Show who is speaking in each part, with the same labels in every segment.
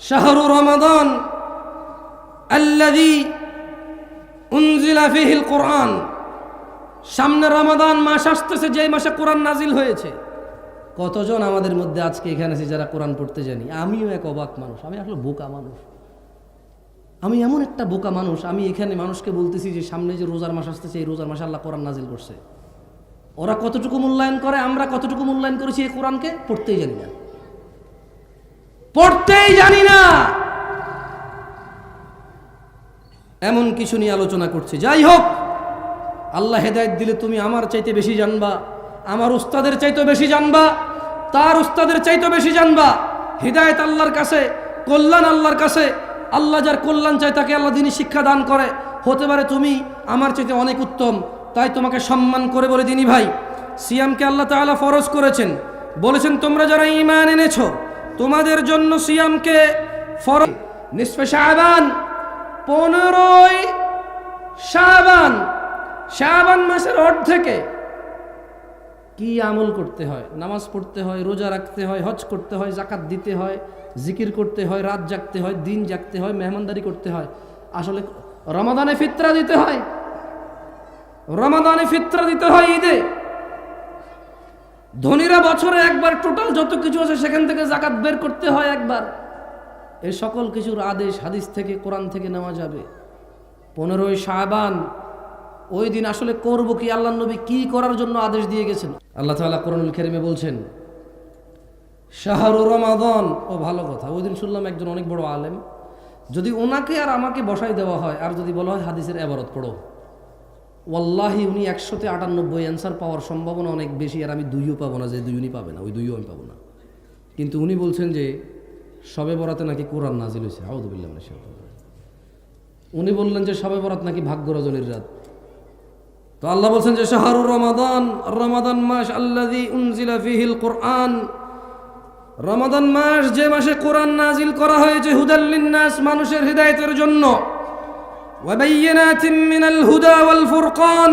Speaker 1: শাহরু রমাদান আল্লাযী উনজিলা ফিহিল কোরআন। সামনে রমাদান মাস আসতেছে যে মাসে কোরআন নাজিল হয়েছে। কতজন আমাদের মধ্যে আজকে এখানে আছে যারা কোরআন পড়তে জানি? আমিও এক অবাক মানুষ, আমি আসলে বোকা মানুষ। আমি এমন একটা বোকা মানুষ, আমি এখানে মানুষকে বলতেছি যে সামনে যে রোজার মাস আসতেছে, এই রোজার মাসে আল্লাহ কোরআন নাজিল করছে। ওরা কতটুকু মূল্যায়ন করে, আমরা কতটুকু মূল্যায়ন করেছি এই কোরআনকে? পড়তেই জানি না। পড়তেই জানি না। এমন কিছু নিয়ে আলোচনা করছি। যাই হোক, আল্লাহ হেদায়ত দিলে তুমি আমার চাইতে বেশি জানবা, আমার উস্তাদের চাইতে বেশি জানবা, তার উস্তাদের চাইতে বেশি জানবা। হৃদায়ত আল্লাহর কাছে, কল্যাণ আল্লাহর কাছে, আল্লাহ যার কল্যাণ চায় তাকে আল্লাহ দিনই শিক্ষা দান করে। হতে পারে তুমি আমার চাইতে অনেক উত্তম, তাই তোমাকে সম্মান করে বলে দিনী ভাই। সিয়ামকে আল্লাহ তাআলা ফরজ করেছেন। বলেছেন, তোমরা যারা ঈমান এনেছো তোমাদের জন্য সিয়ামকে শাবান, পনেরোই শাবান। শাবান মাসের অর্ধেকে কি আমল করতে হয়? নামাজ পড়তে হয়, রোজা রাখতে হয়, হজ করতে হয় জাকাত দিতে হয়, জিকির করতে হয়, রাত জাগতে হয়, দিন জাগতে হয়, মেহমানদারি করতে হয়। আসলে রমাদানে ফিতরা দিতে হয়? রমাদানে ফিতরা দিতে হয় ঈদে? ধনীরা বছরে একবার টোটাল যত কিছু আছে সেখান থেকে জাকাত বের করতে হয় একবার। এই সকল কিছুর আদেশ হাদিস থেকে, কোরআন থেকে নেওয়া যাবে। পনেরোই শাহবান ওই দিন আসলে করব কি? আল্লাহ নবী কি করার জন্য আদেশ দিয়ে গেছেন? আল্লাহ তাআলা কোরআনুল কেরিমে বলছেন, শাহরু রমাদন, ও ভালো কথা, ওই দিন শুনলাম একজন অনেক বড় আলেম, যদি ওনাকে আর আমাকে বসাই দেওয়া হয়, আর যদি বলা হয় হাদিসের এবারত পড়ো। ওয়াল্লাহি, উনি একশোতে আটানব্বই অ্যান্সার পাওয়ার সম্ভাবনা অনেক বেশি, আর আমি দুইও পাবো না, যে দুই উনি পাবে না, ওই দুইও আমি পাবো না। কিন্তু উনি বলছেন যে, সবে বরাতে নাকি কোরআন নাজিল হয়েছে হাউদুবিল্লাহ মানে উনি বললেন যে, সবে বরাত নাকি ভাগ্য রজনীর রাত। তো আল্লাহ বলছেন যে, শাহরু রমাদান রমাদান মাস আল্লাযী উনজিলা ফিহিল কোরআন। রমাদান মাস যে মাসে কোরআন নাজিল করা হয়েছে হুদাল্লিন নাস মানুষের হৃদায়তের জন্য। মিনাল হুদা ওয়াল ফুরকান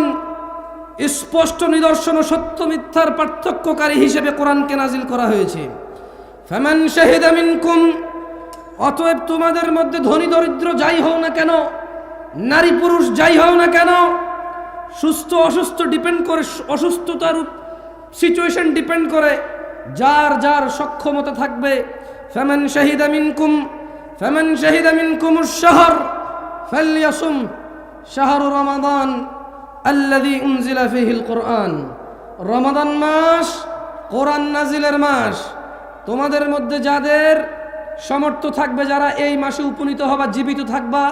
Speaker 1: স্পষ্ট নিদর্শন ও সত্য মিথ্যার পার্থক্যকারী হিসেবে কোরআনকে নাজিল করা হয়েছে। ফামান শাহিদা মিনকুম, অতএব তোমাদের মধ্যে ধনী দরিদ্র যাই হও না কেন, নারী পুরুষ যাই হও না কেন, সুস্থ অসুস্থ ডিপেন্ড করে, অসুস্থতার সিচুয়েশন ডিপেন্ড করে, যার যার সক্ষমতা থাকবে। ফেমেন শাহিদা মিনকুম, ফেমেন শাহিদা মিনকুম শহর ফালিয়াসুম শাহরু রমাদান আল্লাযী উনজিলা ফিহিল কোরআন রমাদান মাস, কোরআন নাজিলের মাস। তোমাদের মধ্যে যাদের সমর্থ থাকবে, যারা এই মাসে উপনীত হবা, জীবিত থাকবা,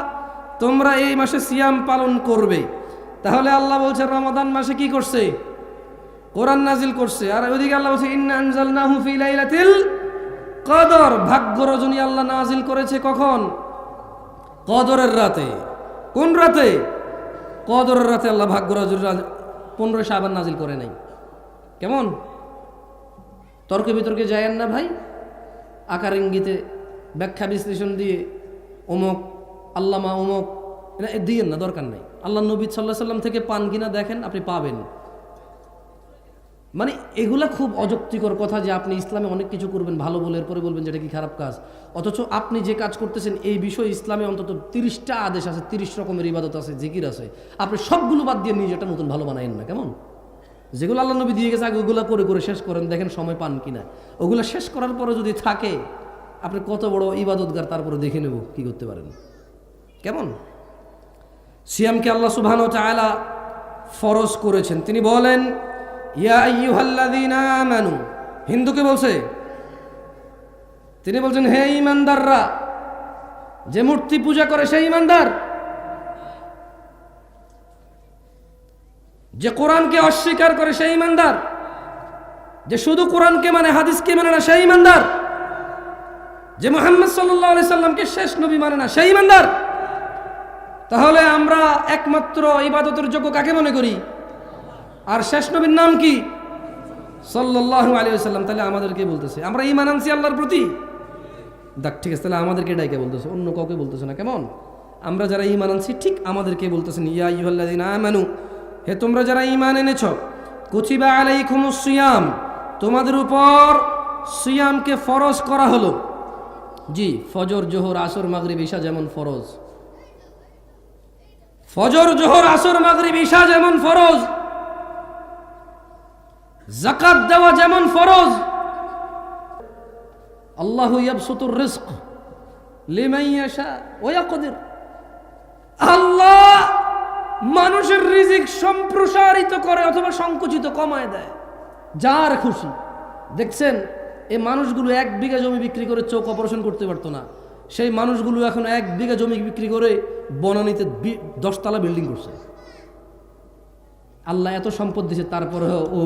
Speaker 1: তোমরা এই মাসে সিয়াম পালন করবে। তাহলে আল্লাহ বলছে রমাদান মাসে কি করছে? কোরআন নাজিল করছে। আর ওইদিকে আল্লাহ বলছে, ইন্না আনজালনাহু ফি লাইলাতিল কদর। ভাগ্য রজনী আল্লাহ নাজিল করেছে কখন? কদরের রাতে, কোন রাতে? কদরের রাতে আল্লাহ ভাগ্য রজনী পনেরো সাবান নাজিল করে নাই। কেমন? তর্কে বিতর্কে যায়েন না ভাই? আকার ইঙ্গিতে ব্যাখ্যা বিশ্লেষণ দিয়ে অমুক, আল্লামা অমুক এটা দিয়েন না, দরকার নেই। আল্লাহ নবী সাল্লাহ সাল্লাম থেকে পান কিনা দেখেন, আপনি পাবেন। মানে এগুলা খুব অযৌক্তিকর কথা যে আপনি ইসলামে অনেক কিছু করবেন, ভালো বলে এরপরে বলবেন যেটা কি খারাপ কাজ। অথচ আপনি যে কাজ করতেছেন, এই বিষয়ে ইসলামে অন্তত তিরিশটা আদেশ আছে, তিরিশ রকমের ইবাদত আছে, জিকির আছে। আপনি সবগুলো বাদ দিয়ে নিজেটা নতুন ভালো বানায়েন না, কেমন? যেগুলো আল্লাহ নবী দিয়ে গেছে, আগে ওগুলো করে করে শেষ করেন, দেখেন সময় পান কিনা ওগুলো শেষ করার পরে যদি থাকে, আপনি কত বড় ইবাদতগার, তারপরে দেখে নেব কি করতে পারেন। কেমন? সিয়ামকে আল্লাহ সুবহান চায়লা ফরজ করেছেন। তিনি বলেন আমানু। হিন্দুকে বলছে, তিনি বলছেন, হে ইমানদাররা যে মূর্তি পূজা করে সেই ইমানদার যে কোরআনকে অস্বীকার করে সেই ইমানদার যে শুধু কোরআনকে মানে হাদিসকে মানে না, সেই ইমানদার যে মোহাম্মদ সাল্লাহ সাল্লামকে শেষ নবী মানে না, সেই ইমানদার তাহলে আমরা একমাত্র ইবাদতের যোগ্য কাকে মনে করি? আর শেষ নবীর নাম কি? সাল্লাহ আলী সাল্লাম তাহলে আমাদেরকে বলতেছে? আমরা ইমান আনছি আল্লাহর প্রতি? দেখ, ঠিক আছে, তাহলে আমাদেরকে ডাইকে বলতেছে? অন্য কাউকে বলতেছে না, কেমন? আমরা যারা ইমান আনছি, ঠিক আমাদেরকে বলতেছেন? ইয়া ইহল্লাদিন আমানু, হে তোমরা যারা ইমান এনেছ কুচিবা আলাইকুমুস সিয়াম, তোমাদের উপর সিয়ামকে ফরজ করা হলো। জি, ফজর, জোহর, আসর, মাগরিব, ঈশা যেমন ফরজ। ফজর, জোহর, আসর, মাগরিব, ঈশা যেমন ফরজ। জাকাত দেওয়া যেমন ফরজ। আল্লাহ ইয়াবসুতুর রিজক লিমান ইয়াশা ওয়া ইয়াকদির। আল্লাহ মানুষের রিজিক সম্প্রসারিত করে অথবা সংকুচিত কমায় দেয়। যার খুশি। দেখছেন, এই মানুষগুলো এক বিঘা জমি বিক্রি করে চোখ অপারেশন করতে পারতো না। সেই মানুষগুলো এখন এক বিঘা জমি বিক্রি করে বনানীতে দশতলা বিল্ডিং করছে। আল্লাহ এত সম্পদ দিছে তারপরেও ও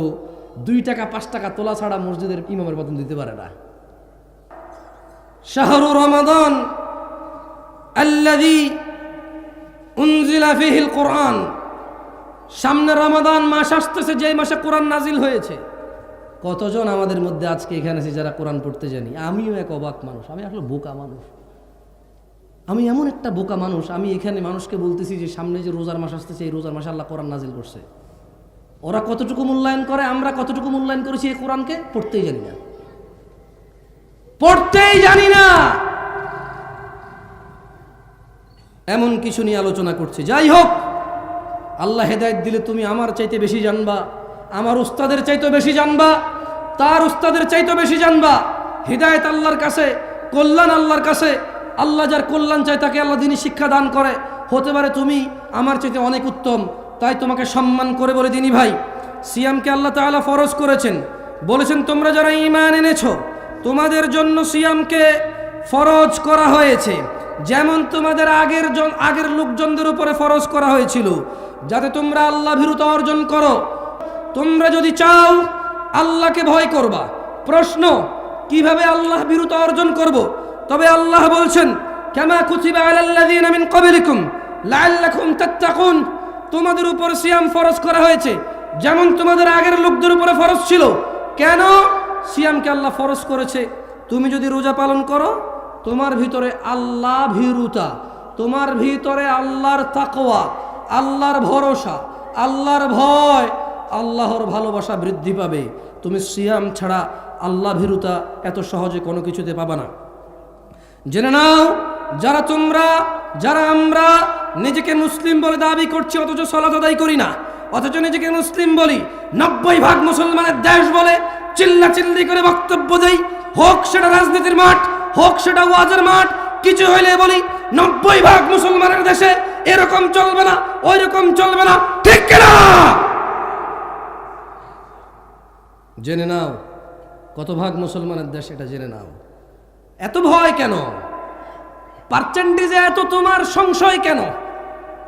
Speaker 1: দুই টাকা, পাঁচ টাকা তোলা ছাড়া মসজিদের ইমামের বেতন দিতে পারে না। শাহরু রমাদান কোরআন। সামনে রমাদান মাস আসতেছে, যেই মাসে কোরআন নাজিল হয়েছে। কতজন আমাদের মধ্যে আজকে এখানে আছে যারা কোরআন পড়তে জানি, আমিও এক অবাক মানুষ, আমি আসলে বোকা মানুষ। আমি এমন একটা বোকা মানুষ, আমি এখানে মানুষকে বলতেছি যে সামনে যে রোজার মাস আসতেছে, এই রোজার মাসে আল্লাহ কোরআন নাজিল করছে। ওরা কতটুকু মূল্যায়ন করে, আমরা কতটুকু মূল্যায়ন করেছি এই কোরআনকে, পড়তেই জানি না। পড়তেই জানি না! এমন কিছু নিয়ে আলোচনা করছে। যাই হোক, আল্লাহ হেদায়ত দিলে তুমি আমার চাইতে বেশি জানবা, আমার উস্তাদের চাইতে বেশি জানবা, তার উস্তাদের চাইতে বেশি জানবা। হৃদায়ত আল্লাহর কাছে, কল্যাণ আল্লাহর কাছে, আল্লাহ যার কল্যাণ চায় তাকে আল্লাহ দিনই শিক্ষা দান করে। হতে পারে তুমি আমার চাইতে অনেক উত্তম তাই তোমাকে সম্মান করে বলে দিনী ভাই। সিয়ামকে আল্লাহ তাআলা ফরজ করেছেন। বলেছেন, তোমরা যারা ঈমান এনেছো, তোমাদের জন্য সিয়ামকে ফরজ করা হয়েছে। যেমন তোমাদের আগের জন, আগের লোকজনদের উপরে ফরজ করা হয়েছিল। যাতে তোমরা আল্লাহ ভীরুতা অর্জন করো। তোমরা যদি চাও, আল্লাহকে ভয় করবা। প্রশ্ন, কীভাবে আল্লাহ ভীরুতা অর্জন করব? তবে আল্লাহ বলছেন, কামা কুতিবা আলাল্লাযীনা মিন ক্বাবলিকুম লাআল্লাকুম তাত্তাকুন। তোমাদের উপর সিয়াম ফরজ করা হয়েছে। যেমন তোমাদের আগের লোকদের উপরে ফরজ ছিল। কেন? সিয়ামকে আল্লাহ ফরজ করেছে। তুমি যদি রোজা পালন করো, তোমার ভিতরে আল্লাহ ভীরুতা। তোমার ভিতরে আল্লাহর তাকওয়া, আল্লাহর ভরসা, আল্লাহর ভয়, আল্লাহর ভালোবাসা বৃদ্ধি পাবে। তুমি সিয়াম ছাড়া আল্লাহ ভীরুতা এত সহজে কোনো কিছুতে পাবা না। জেনে নাও, যারা তোমরা, যারা আমরা নিজেকে মুসলিম বলে দাবি করছি, অথচ সলাত আদায় করি না। অথচ নিজেকে মুসলিম বলি, নব্বই ভাগ মুসলমানের দেশ বলে চিল্লা চিল্লি করে বক্তব্য দেই। হোক সেটা রাজনীতির মাঠ, হোক সেটা ওয়াজের মাঠ, কিছু হইলে বলি, নব্বই ভাগ মুসলমানের দেশে এরকম চলবে না ওই রকম চলবে না, ঠিক কিনা? জেনে নাও, কত ভাগ মুসলমানের দেশ এটা জেনে নাও। এত ভয় কেন? পার্সেন্টেজে এত তোমার সংশয় কেন?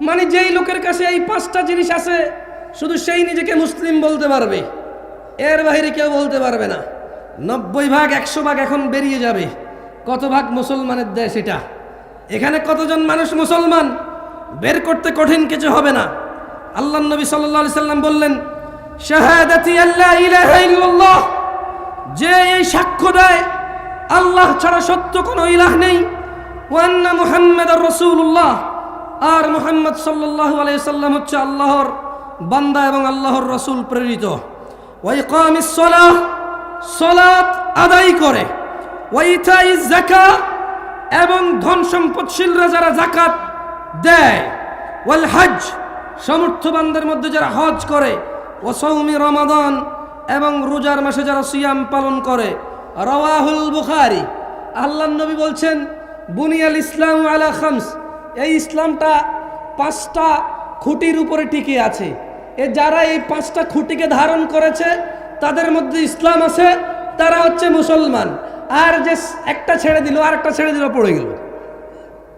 Speaker 1: মানে যেই লোকের কাছে এই পাঁচটা জিনিস আছে, শুধু সেই নিজেকে মুসলিম বলতে পারবে। এর বাহিরে কেউ বলতে পারবে না। নব্বই ভাগ, একশো ভাগ এখন বেরিয়ে যাবে। কত ভাগ মুসলমানের দেশ এটা? এখানে কতজন মানুষ মুসলমান? বের করতে কঠিন কিছু হবে না। আল্লাহ নবী আলাইহি সাল্লাম বললেন, শাহাদাতি আল্লাহ যে এই সাক্ষ্য দেয়, আল্লাহ ছাড়া সত্য কোনো ইলাহ নেই। ওয়ান্না রসুল্লাহ আর মোহাম্মদ সাল্লাল্লাহু আলাইহি সাল্লাম হচ্ছে আল্লাহর বান্দা এবং আল্লাহর রসুল প্রেরিত। ওয়াই কামিস সলাহ, সলাত আদায় করে। ওয়াইতাই জাকা এবং ধন সম্পদশীলরা যারা জাকাত দেয়। ওয়াল হজ সমর্থবানদের মধ্যে যারা হজ করে। ও সৌমি রমাদান এবং রোজার মাসে যারা সিয়াম পালন করে। রওয়াহুল বুখারি আল্লাহ নবী বলছেন, বুনিয়াল ইসলাম আলা খামস। এই ইসলামটা পাঁচটা খুঁটির উপরে টিকে আছে। এ যারা এই পাঁচটা খুঁটিকে ধারণ করেছে, তাদের মধ্যে ইসলাম আছে, তারা হচ্ছে মুসলমান। আর যে একটা ছেড়ে দিল, আর একটা ছেড়ে দিল পড়ে গেল।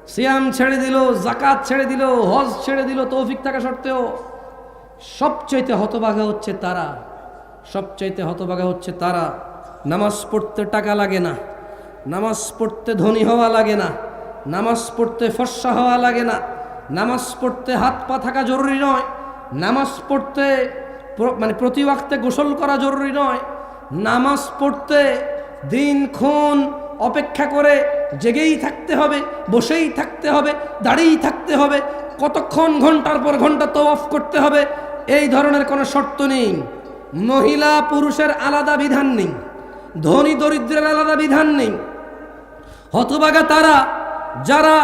Speaker 1: সিয়াম ছেড়ে দিল জাকাত ছেড়ে দিল, হজ ছেড়ে দিল, তৌফিক থাকা সত্ত্বেও সবচাইতে হতবাগা হচ্ছে তারা। সবচাইতে হতবাগা হচ্ছে তারা। নামাজ পড়তে টাকা লাগে না। নামাজ পড়তে ধনী হওয়া লাগে না। নামাজ পড়তে ফর্সা হওয়া লাগে না। নামাজ পড়তে হাত পা থাকা জরুরি নয়। নামাজ পড়তে মানে প্রতি গোসল করা জরুরি নয়। নামাজ পড়তে দিনক্ষণ অপেক্ষা করে জেগেই থাকতে হবে, বসেই থাকতে হবে, দাঁড়িয়েই থাকতে হবে, কতক্ষণ ঘণ্টার পর ঘণ্টা তওয়াফ করতে হবে, এই ধরনের কোনো শর্ত নেই। মহিলা পুরুষের আলাদা বিধান নেই। ধনী দরিদ্রের আলাদা বিধান নেই। হতবাগা তারা যারা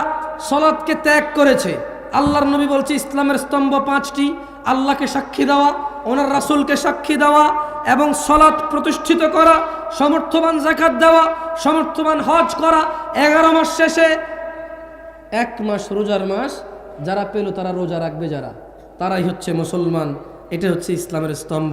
Speaker 1: সলাদকে ত্যাগ করেছে, আল্লাহর নবী বলছে, ইসলামের স্তম্ভ পাঁচটি, আল্লাহকে সাক্ষী দেওয়া, ওনার রাসুলকে সাক্ষী দেওয়া, এবং সলাৎ প্রতিষ্ঠিত করা, সমর্থবান জাকাত দেওয়া, সমর্থবান হজ করা, এগারো মাস শেষে এক মাস রোজার মাস, যারা পেল তারা রোজা রাখবে যারা। তারাই হচ্ছে মুসলমান এটা হচ্ছে ইসলামের স্তম্ভ।